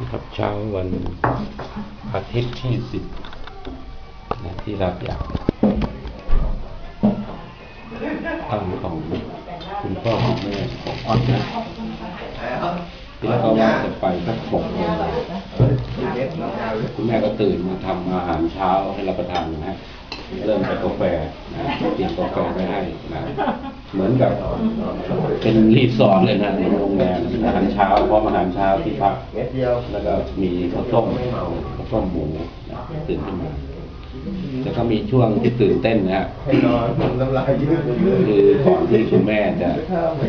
นะครับเช้าวันอาทิตย์ที่สิบนะที่รับยาวทางของคุณพ่อคุณแม่ของออดนะที่แล้วก็ว่าจะไปสักหกโมงคุณแม่ก็ตื่นมาทำอาหารเช้าให้รับประทานนะฮะเริ่มจากกาแฟนะเตรียมกาแฟไว้ให้นะ เหมือนกับเป็นรีสอร์ทเลยนะโรงแรมอาหารเช้าพร้อมอาหารเช้าที่พักเม็ดเดียวแล้วก็มีข้าวต้มข้าวต้มหมูนะตื่นขึ้นมาแต่ก็มีช่วงที่ตื่นเต้นนะฮะให้นอนน้ำลายยืดเลยคือก่อนที่คุณแม่จะข้าวไม่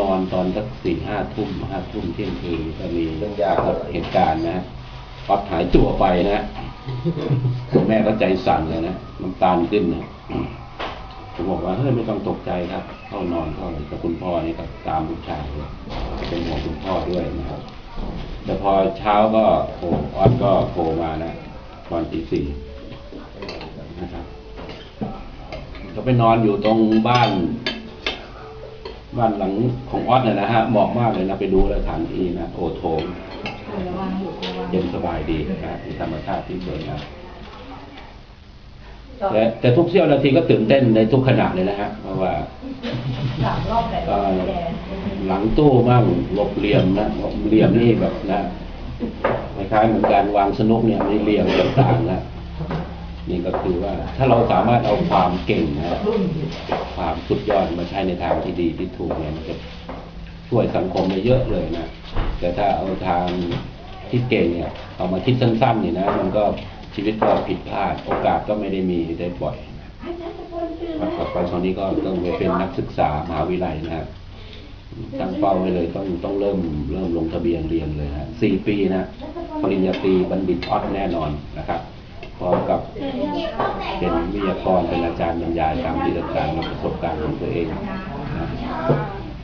นอนตอนสักสี่ห้าทุ่มห้าทุ่มเที่ยงคืนก็มีเรื่องยากครับเหตุการณ์นะปัดหายตัวไปนะคุณแม่ก็ใจสั่นเลยนะน้ำตาลขึ้นนะ ผมบอกว่าเฮ้ยไม่ต้องตกใจครับ เข้านอนเข้าเลยแต่คุณพ่อนี่ก็ตามลูกชายเลยเป็นห่วงคุณพ่อด้วยนะครับ แต่พอเช้าก็โอ้ออดก็โทรมานะตอนตีสี่นะครับก็ไปนอนอยู่ตรงบ้าน บ้านหลังของออสเนี่ยนะฮะเหมาะมากเลยนะไปดูสถานที่นะโอโถงเย็นสบายดีนะมีธรรมชาติที่สวยงาม แต่แต่ทุกเสี้ยวนาทีก็ตื่นเต้นในทุกขณะเลยนะฮะเพราะว่าสามรอบแต่เอ่อหลังตู้มั่งหลบเหลี่ยมนะหลบเหลี่ยมนี่แบบนะคล้ายๆเหมือนการวางสนุกเนี่ยมีเหลี่ยมต่างๆนะนี่ก็คือว่าถ้าเราสามารถเอาความเก่งนะความสุดยอดมาใช้ในทางที่ดีที่ถูกเนี่ยมันจะช่วยสังคมได้เยอะเลยนะแต่ถ้าเอาทางที่เก่งเนี่ยเอามาคิดสั้นๆนี่นะ มันก็ ชีวิตก็ผิดพลาด โอกาสก็ไม่ได้มีได้บ่อยครับต่อไปตอนนี้ก็ต้องไปเป็นนักศึกษามหาวิทยาลัยนะครับตั้งเป้าไว้เลยต้องต้องเริ่มเริ่มลงทะเบียนเรียนเลยฮะสี่ปีนะปริญญาตรีบัณฑิตออดแน่นอนนะครับพร้อมกับเป็นวิทยากรเป็นอาจารย์บรรยายตามที่ต่างๆประสบการณ์ของตัวเองนะ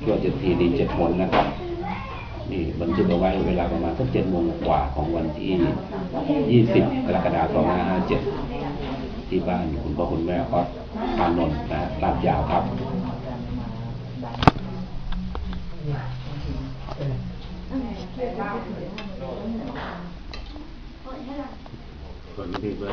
ช่วเจ็ดทีดีเจ็ดหนนะครับ นี่บันทึกเอาไว้เวลาประมาณสักเจ็ดโมงกว่าของวันที่ยี่สิบกรกฎาคมสองห้าห้าเจ็ดที่บ้านคุณพ่อคุณแม่ก็อานนท์นะลาดยาวครับคนที่